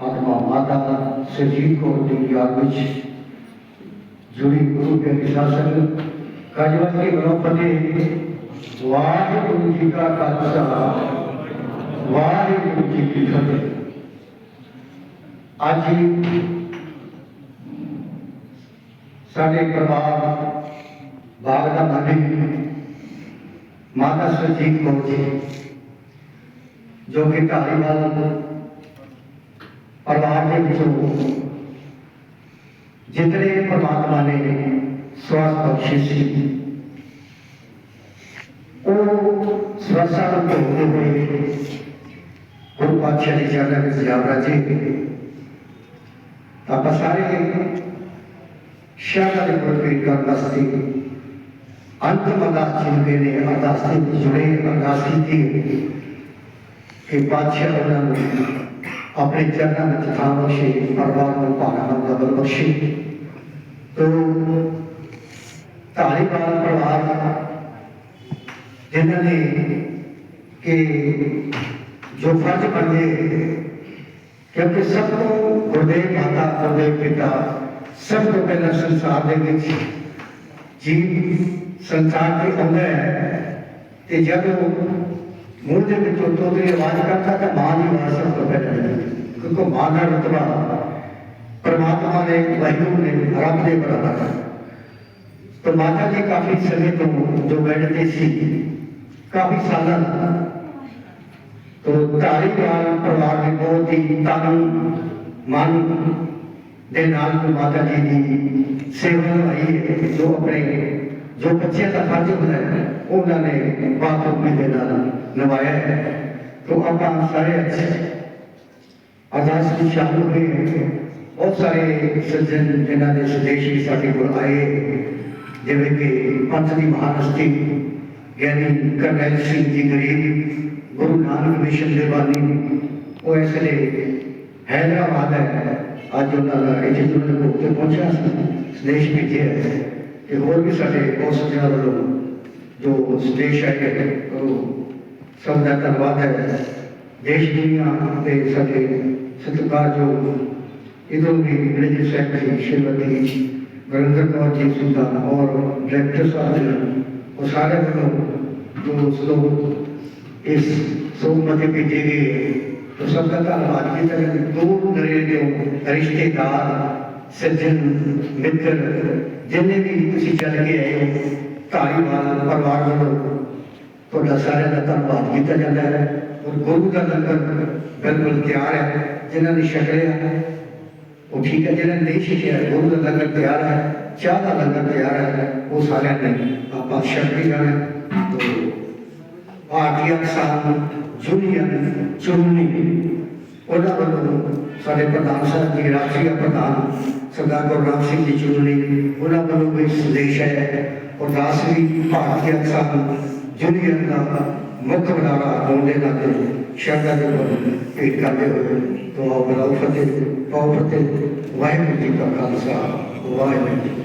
आत्मा माता सजीव को दिया कुछ जुड़ी गुरु के निशासन के गणपति वाहे गुरु जी का कालसा वाहे गुरु जी की फतेह। आज ही साढ़े प्रभाव भावना मंदिर माता सजीव को जी, जो कि धारीवाल और धार्मिक जो जितने परमात्मा ने स्वास्थ्य बख्शिशी वो स्वस्थानंद हुए गुरु पातशाह जी जी आप सारे के अंत अरदास जिनके ने जुड़े पातशाह उन्होंने आपले चरणात थांबशे परमात्मा पारानं बदलशे तो तालिबान परिवार ਜਿਨ੍ਹਾਂ ਨੇ ਕਿ ਜੋ ਫਰਜ਼ ਬੰਦੇ ਕਿਉਂਕਿ ਸਭ ਤੋਂ ਗੁਰਦੇਵ ਮਾਤਾ, ਗੁਰਦੇਵ ਪਿਤਾ ਸਭ ਤੋਂ ਪਹਿਲਾਂ ਸੰਸਾਰ ਦੇ ਵਿੱਚ ਜੀਵ ਸੰਸਾਰ ਤੇ ਆਉਂਦਾ ਹੈ। ਤੇ ਜਦੋਂ ਮੂੰਹ ਦੇ ਵਿੱਚੋਂ ਤੋਤੇ ਆਵਾਜ਼ ਕਰਦਾ ਤਾਂ ਮਾਂ ਦੀ ਆਵਾਜ਼ ਸਭ ਤੋਂ ਪਹਿਲਾਂ ਨਿਕਲਦੀ ਕਿਉਂਕਿ ਮਾਂ ਦਾ ਰਤਬਾ ਪਰਮਾਤਮਾ ਨੇ ਵਾਹਿਗੁਰੂ ਨੇ ਰੱਬ ਦੇ ਬਰਾਬਰ ਹੈ तो माता जी काफी समय तो जो बैठते सी काफी साल तो धारीवाल परिवार ने बहुत ही तन मन ਦੇ ਨਾਲ ਕੋਈ ਮਾਤਾ ਜੀ ਦੀ ਸੇਵਾ ਨਿਭਾਈ ਹੈ ਜੋ ਆਪਣੇ जो बच्चे का ताजुब है उन्होंने बाप अपने देना नवाया है। तो आप सारे अच्छे आज़ाद की शामिल हुए बहुत सारे सज्जन जिन्हों के भी साढ़े को आए जिमें कि पंथ की महानस्ती यानी करनैल सिंह जी गरीब, गुरु नानक मिशन के बानी वो इसलिए हैदराबाद है अज उन्होंने इतने पहुँचा स्वदेश भेजे है एवढीसाठी कौशल्यावर जो स्टेश आहे तो सबका धन्यवाद है देश दुनिया के सके सतकार जो इधर भी अंग्रेज़ी साहब की श्रीमती नरेंद्र कौर जी सुधा और डायरेक्टर साहब जी और सारे लोग, जो लोग इस सोमवती के जी तो सबका धन्यवाद की दो नरेंद्र रिश्तेदार ਸੱਜਣ ਮਿੱਤਰ, ਜਿੰਨੇ ਵੀ ਤੁਸੀਂ ਚੱਲ ਕੇ ਆਏ ਹੋ ਧਾਰੀਵਾਲ ਪਰਿਵਾਰ ਵੱਲੋਂ, ਤੁਹਾਡਾ ਸਾਰਿਆਂ ਦਾ ਧੰਨਵਾਦ ਕੀਤਾ ਜਾਂਦਾ ਹੈ। ਔਰ ਗੁਰੂ ਦਾ ਲੰਗਰ ਬਿਲਕੁਲ ਤਿਆਰ ਹੈ, ਜਿਨ੍ਹਾਂ ਨੇ ਛਕਿਆ ਉਹ ਠੀਕ ਹੈ ਜਿਹੜਾ ਨਹੀਂ ਛਕਿਆ ਗੁਰੂ ਦਾ ਲੰਗਰ ਤਿਆਰ ਹੈ, ਚਾਹ ਦਾ ਲੰਗਰ ਤਿਆਰ ਹੈ, ਉਹ ਸਾਰਿਆਂ ਨੇ ਆਪਾਂ ਛਕ ਵੀ ਜਾਣਾ ਭਾਰਤੀ ਅਕਸਾਨ ਜੁਨੀਅਰ ਚੁਰਨੀ ਉਹਨਾਂ ਵੱਲੋਂ ਸਾਡੇ ਪ੍ਰਧਾਨ ਸਾਹਿਬ ਜੀ ਰਾਸ਼ਟਰੀ ਪ੍ਰਧਾਨ ਸਰਦਾਰ ਗੁਰਨਾਮ ਸਿੰਘ ਜੀ ਚੁਣਨੀ ਉਹਨਾਂ ਵੱਲੋਂ ਵੀ ਸੰਦੇਸ਼ ਹੈ ਔਰ ਦਾਸ ਵੀ ਭਾਰਤੀ ਕਿਸਾਨ ਯੂਨੀਅਨ ਦਾ ਮੁੱਖ ਬੁਲਾਰਾ ਹੋਣ ਦੇ ਨਾਤੇ ਸ਼ਰਧਾ ਦੇ ਵੱਲ ਭੇਟ ਕਰਦੇ ਹੋਏ ਤੋਂ ਆਓ ਬਲਾਉ ਫਤਿਹ ਪਾਉ ਫਤਿਹ ਵਾਹਿਗੁਰੂ ਜੀ ਕਾ ਖਾਲਸਾ ਵਾਹਿਗੁਰੂ ਜੀ ਕੀ ਫਤਿਹ।